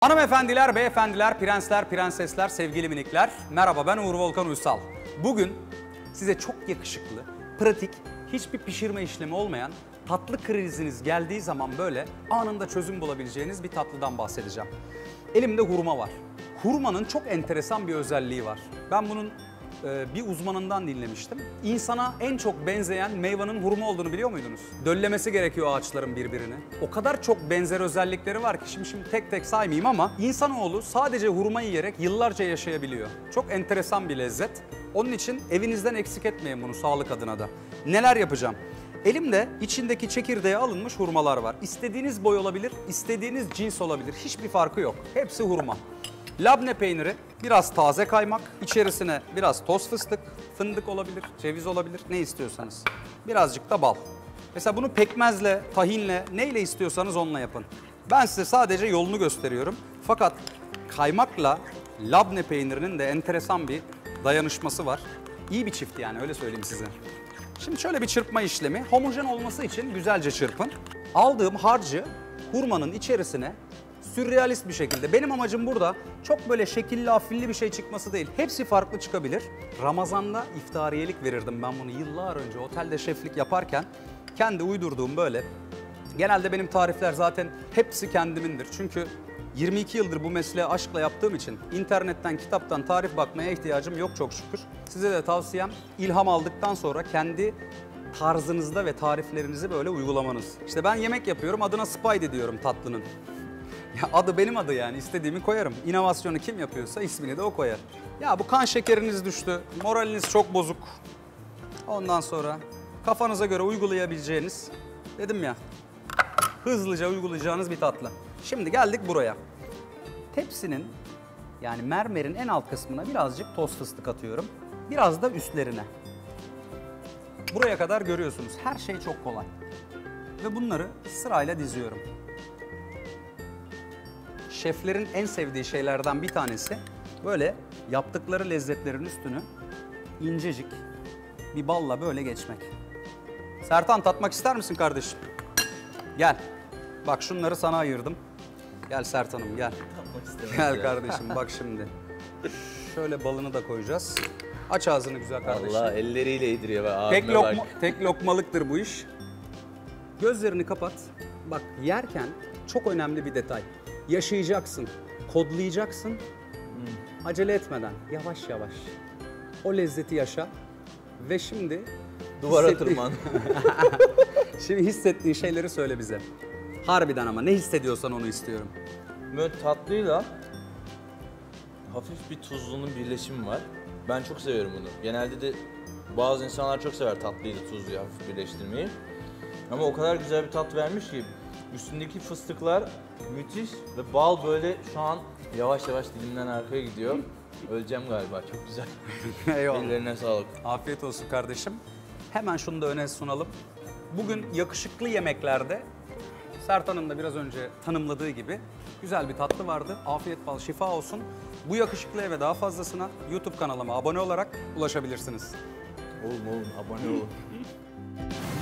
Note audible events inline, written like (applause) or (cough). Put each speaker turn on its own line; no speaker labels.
Hanımefendiler, beyefendiler, prensler, prensesler, sevgili minikler. Merhaba ben Uğur Volkan Uysal. Bugün size çok yakışıklı, pratik, hiçbir pişirme işlemi olmayan, tatlı kriziniz geldiği zaman böyle anında çözüm bulabileceğiniz bir tatlıdan bahsedeceğim. Elimde hurma var. Hurmanın çok enteresan bir özelliği var. Ben bunun bir uzmanından dinlemiştim. İnsana en çok benzeyen meyvanın hurma olduğunu biliyor muydunuz? Döllemesi gerekiyor ağaçların birbirini. O kadar çok benzer özellikleri var ki şimdi şimdi tek tek saymayayım ama insanoğlu sadece hurma yiyerek yıllarca yaşayabiliyor. Çok enteresan bir lezzet. Onun için evinizden eksik etmeyin bunu sağlık adına da. Neler yapacağım? Elimde içindeki çekirdeğe alınmış hurmalar var. İstediğiniz boy olabilir, istediğiniz cins olabilir. Hiçbir farkı yok. Hepsi hurma. Labne peyniri, biraz taze kaymak, içerisine biraz toz fıstık, fındık olabilir, ceviz olabilir, ne istiyorsanız. Birazcık da bal. Mesela bunu pekmezle, tahinle, neyle istiyorsanız onunla yapın. Ben size sadece yolunu gösteriyorum. Fakat kaymakla labne peynirinin de enteresan bir dayanışması var. İyi bir çift yani öyle söyleyeyim size. Şimdi şöyle bir çırpma işlemi. Homojen olması için güzelce çırpın. Aldığım harcı hurmanın içerisine sürrealist bir şekilde. Benim amacım burada çok böyle şekilli, afilli bir şey çıkması değil. Hepsi farklı çıkabilir. Ramazan'da iftariyelik verirdim ben bunu yıllar önce otelde şeflik yaparken. Kendi uydurduğum böyle. Genelde benim tarifler zaten hepsi kendimindir. Çünkü 22 yıldır bu mesleği aşkla yaptığım için internetten, kitaptan tarif bakmaya ihtiyacım yok çok şükür. Size de tavsiyem ilham aldıktan sonra kendi tarzınızda ve tariflerinizi böyle uygulamanız. İşte ben yemek yapıyorum adına Spidey diyorum tatlının. Ya adı benim adı yani istediğimi koyarım. İnovasyonu kim yapıyorsa ismini de o koyar. Ya bu kan şekeriniz düştü, moraliniz çok bozuk. Ondan sonra kafanıza göre uygulayabileceğiniz, dedim ya, hızlıca uygulayacağınız bir tatlı. Şimdi geldik buraya. Tepsinin yani mermerin en alt kısmına birazcık toz fıstık atıyorum. Biraz da üstlerine. Buraya kadar görüyorsunuz her şey çok kolay. Ve bunları sırayla diziyorum. Şeflerin en sevdiği şeylerden bir tanesi böyle yaptıkları lezzetlerin üstünü incecik bir balla böyle geçmek. Sertan tatmak ister misin kardeşim? Gel. Bak şunları sana ayırdım. Gel Sertan'ım gel. Gel kardeşim bak şimdi. Şöyle balını da koyacağız. Aç ağzını güzel kardeşim.
Allah elleriyle yediriyor be abime
Tek, lokma,
bak.
tek lokmalıktır bu iş. Gözlerini kapat. Bak yerken çok önemli bir detay. Yaşayacaksın, kodlayacaksın.
Hmm.
Acele etmeden, yavaş yavaş. O lezzeti yaşa. Ve şimdi
Duvara
hissettiğin-
tırman. (laughs)
Şimdi hissettiğin şeyleri söyle bize. Harbiden ama ne hissediyorsan onu istiyorum.
Böyle tatlıyla hafif bir tuzlunun birleşimi var. Ben çok seviyorum bunu. Genelde de bazı insanlar çok sever tatlıyla tuzluyu hafif birleştirmeyi. Ama o kadar güzel bir tat vermiş ki üstündeki fıstıklar müthiş ve bal böyle şu an yavaş yavaş dilimden arkaya gidiyor. Öleceğim galiba çok güzel. (laughs)
Eyvallah.
Ellerine sağlık.
Afiyet olsun kardeşim. Hemen şunu da öne sunalım. Bugün yakışıklı yemeklerde Sertan'ın da biraz önce tanımladığı gibi güzel bir tatlı vardı. Afiyet bal şifa olsun. Bu yakışıklıya ve daha fazlasına YouTube kanalıma abone olarak ulaşabilirsiniz.
Oğlum oğlum abone olun. (laughs)